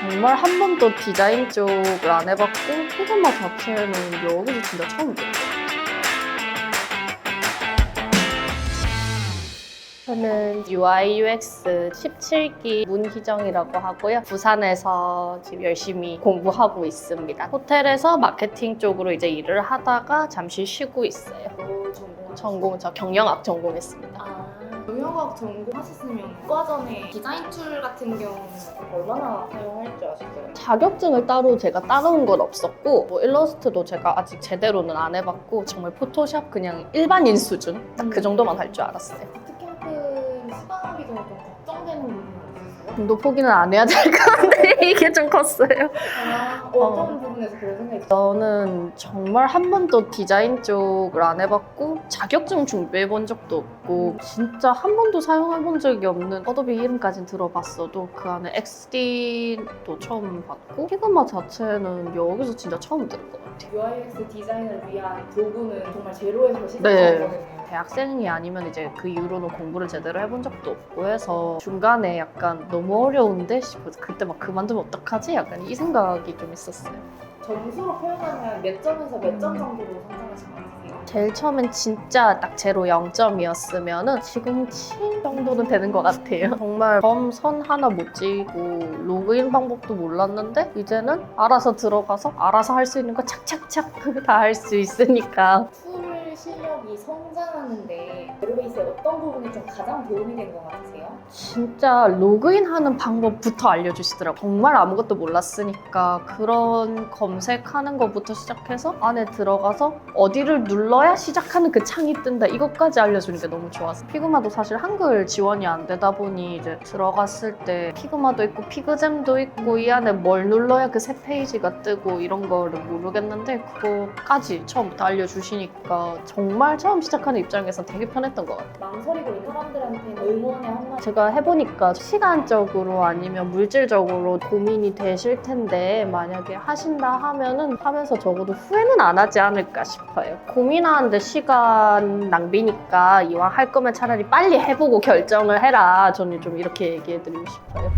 정말 한 번도 디자인 쪽을 안 해봤고 피그마 자체는 여기서 진짜 처음 들어요. 저는 UI UX 17기 문희정이라고 하고요. 부산에서 지금 열심히 공부하고 있습니다. 호텔에서 마케팅 쪽으로 이제 일을 하다가 잠시 쉬고 있어요. 뭐 전공 저 경영학 전공했습니다. 아 경영학 전공하셨으면 과전에 디자인 툴 같은 경우는 얼마나 사용할 줄 아셨어요? 자격증을 따로 제가 따놓은 건 없었고 뭐 일러스트도 제가 아직 제대로는 안 해봤고 정말 포토샵 그냥 일반인 수준 딱 그 정도만 할 줄 알았어요. 부트캠프 수강하기 전에 좀 걱정되는 부분이 있으세요? 정도 포기는 안 해야 될것 같은데 이게 좀 컸어요. 아 어떤 부분에서 그런 생각이 드세요? 저는 정말 한 번도 디자인 쪽을 안 해봤고 자격증 준비해 본 적도 없고 진짜 한 번도 사용해 본 적이 없는 어도비 이름까진 들어봤어도 그 안에 XD도 처음 봤고 피그마 자체는 여기서 진짜 처음 들은 것 같아요. UIX 디자인을 위한 도구는 정말 제로에서 시작하는 네. 거거든요. 대학생이 아니면 이제 그 이후로는 공부를 제대로 해본 적도 없고 해서 중간에 약간 너무 어려운데 싶어서 그때 막 그만두면 어떡하지? 약간 이 생각이 좀 있었어요. 점수로 표현하면 몇 점에서 몇점 음. 정도로 성장하신 것 같으세요? 제일 처음엔 진짜 딱 제로 0점이었으면은 지금 7 정도는 되는 것 같아요. 정말 점선 하나 못 찍고 로그인 방법도 몰랐는데 이제는 알아서 들어가서 알아서 할 수 있는 거 착착착 다 할 수 있으니까 이 성장하는데 제로베이스의 어떤 부분이 좀 가장 도움이 된 것 같으세요? 진짜 로그인 하는 방법부터 알려주시더라고요. 정말 아무것도 몰랐으니까 그런 검색하는 것부터 시작해서 안에 들어가서 어디를 눌러야 시작하는 그 창이 뜬다. 이것까지 알려주는 게 너무 좋았어요. 피그마도 사실 한글 지원이 안 되다 보니 이제 들어갔을 때 피그마도 있고 피그잼도 있고 이 안에 뭘 눌러야 그 새 페이지가 뜨고 이런 거를 모르겠는데 그거까지 처음부터 알려주시니까 정말 처음 시작하는 입장에서 되게 편했던 것 같아요. 망설이고 있는 사람들한테는 응원의 한마디 제가 해보니까 시간적으로 아니면 물질적으로 고민이 되실 텐데 만약에 하신다 하면은 하면서 적어도 후회는 안 하지 않을까 싶어요. 고민하는데 시간 낭비니까 이왕 할 거면 차라리 빨리 해보고 결정을 해라. 저는 좀 이렇게 얘기해드리고 싶어요.